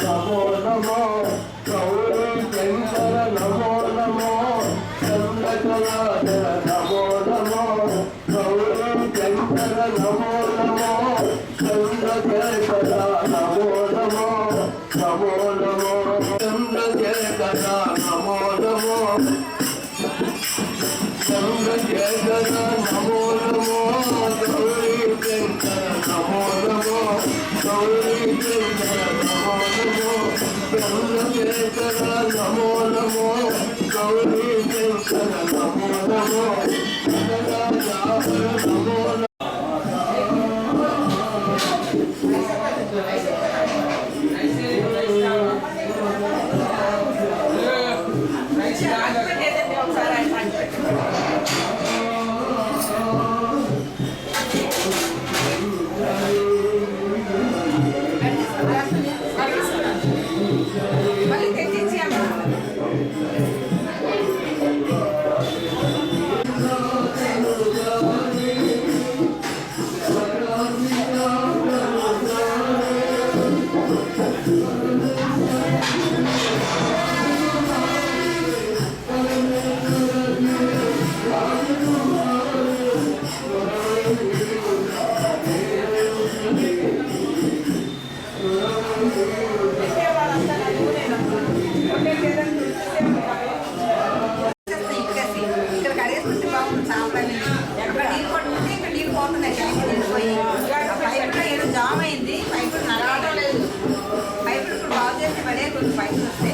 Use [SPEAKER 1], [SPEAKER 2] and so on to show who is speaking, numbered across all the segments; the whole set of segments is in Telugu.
[SPEAKER 1] నమో నమో గౌరీ శంకర నమో నమో చంద్రకళాధర నమో నమో గౌరీ శంకర నమో నమో చంద్రశేఖర నమో నమో నమో నమో చంద్రశేఖర నమో నమో quando faz você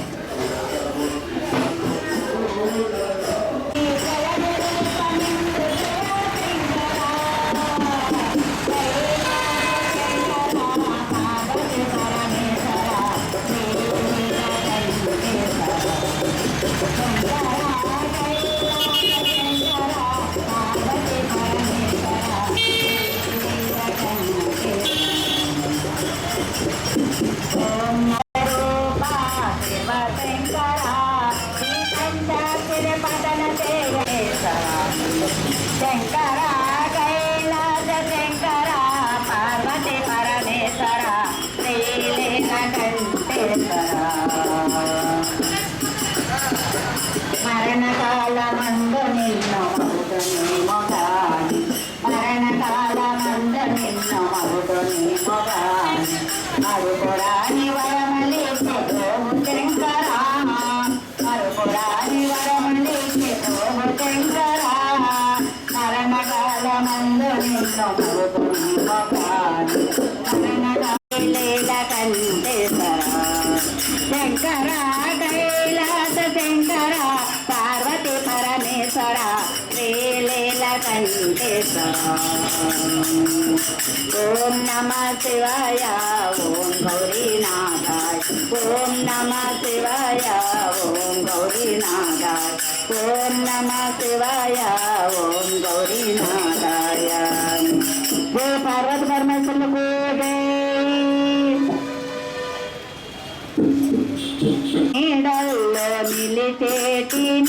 [SPEAKER 1] శంకరా
[SPEAKER 2] కైలాస శంకరా పార్వతి పరమేశ్వర శ్రీలీల కంటేశ్వర ఓం నమ శివాయ ఓం గౌరీనాథాయ ఓం నమ శివాయ ఓం గౌరీనాథాయ ఓం నమ శివాయ ఓం గౌరీనాథ मिले तेटी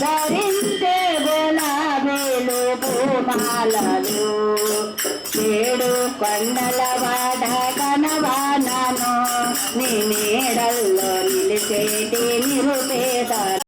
[SPEAKER 2] ధరించే గులాబీలు భూమాలలు ఏడు కొండల వాడ కనవానను నీ నీడల్లో
[SPEAKER 3] నిలిచేటి నిరుపేదను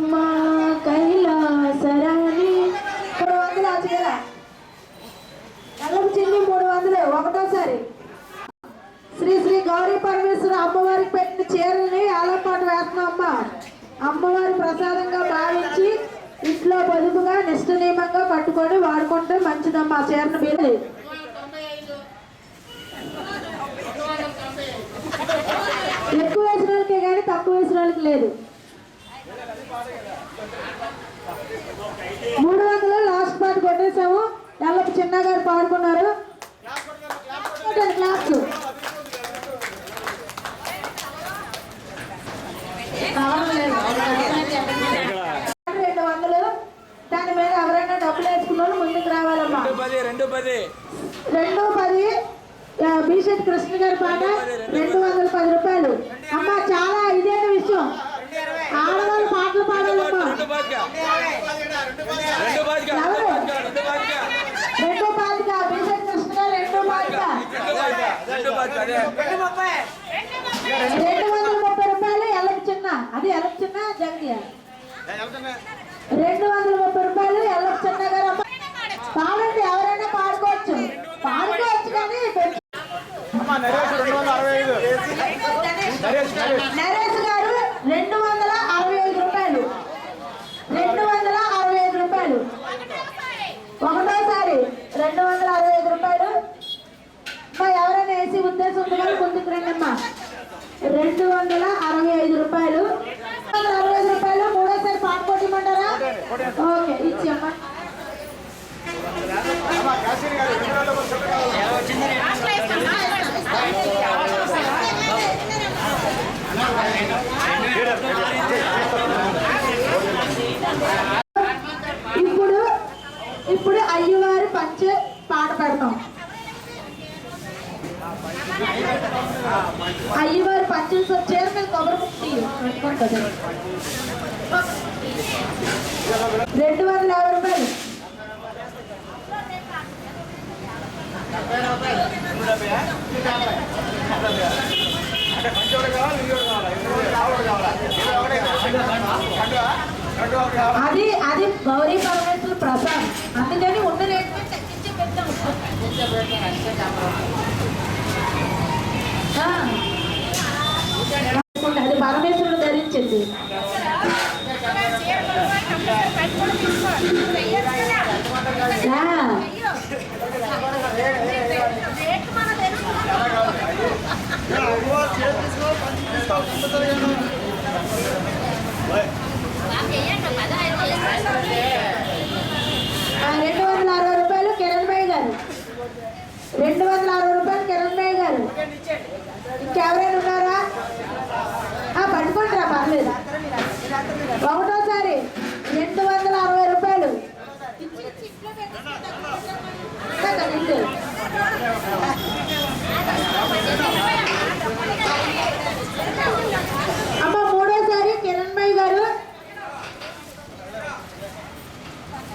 [SPEAKER 3] కనకాదుర్గమ్మ కైలాసరాణి. మూడు వందలు ఆ చీర? నల్లపు చిన్ని మూడు వందలు ఒకటోసారి. శ్రీ శ్రీ గౌరీ పరమేశ్వర అమ్మవారికి పెట్టిన చీరని ఆలపాటు వేస్తున్నాం అమ్మ. అమ్మవారి ప్రసాదంగా భావించి ఇంట్లో పొదుపుగా నిష్ట నియమంగా కట్టుకొని వాడుకుంటే మంచిదమ్మా ఆ చీరను మీరు ఎక్కువ వేసిన వాళ్ళకే కానీ తక్కువ వేసిన వాళ్ళకి లేదు. రెండు వందలు దాని మీద ఎవరైనా డబ్బులు వేసుకున్న ముందుకు రావాలమ్మా
[SPEAKER 4] రెండు పది
[SPEAKER 3] రెండు పది బీషెట్ కృష్ణ గారి పాట రెండు వందల పది రూపాయలు అమ్మ చాలా ఇదేన విషయం ఆడవాళ్ళు పాటలు పాడాలమ్మా
[SPEAKER 4] రెండు
[SPEAKER 3] పాతిక బీషెట్ కృష్ణ గారు రెండో పాతిక
[SPEAKER 4] రెండు బాధ్య రెండు బాధ్య అదే
[SPEAKER 3] రెండు వందల ముప్పై రూపాయలు ఎల్లకి చిన్న అది ఎల్లకి చిన్న జంగియ రెండు వందల ముప్పై రూపాయలు ఎల్లకి చిన్న గారు. పాడండి ఎవరైనా పాడుకోవచ్చు. పాడుకోవచ్చు కానీ నరేష్ గారు రెండు వందల అరవై ఐదు రూపాయలు. రెండు వందల అరవై ఐదు రూపాయలు. ఒకటోసారి రెండు వందల అరవై ఐదు రూపాయలు. అమ్మా ఎవరైనా వేసి ఉద్దేశం ఉంది కానీ ముందుకు రండి అమ్మా రెండు వందల అరవై ఐదు రూపాయలు రెండు వందల అరవై ఐదు రూపాయలు మూడోసారి పాట కొట్టిమంటారా ఓకే ఇచ్చి ఇప్పుడు ఇప్పుడు అయ్యవారి పంచ పాట పెడతాం. అయ్యవారి పంచులు చీర మీద కొబ్బరి ముక్తి పెట్టుకుంటుంది. రెండు వందల యాభై రూపాయలు. అది అది గౌరీ పరమేశ్వర ప్రసాద్. అందుకని ఉన్న రేట్ మీద తగ్గించి పెట్టాం అది పరమేశ్వరుడు ధరించింది. ఎవరైనా ఉన్నారా? పట్టుకుంటారా పర్లేదు. ఒకటోసారి రెండు వందల అరవై రూపాయలు. Thank you.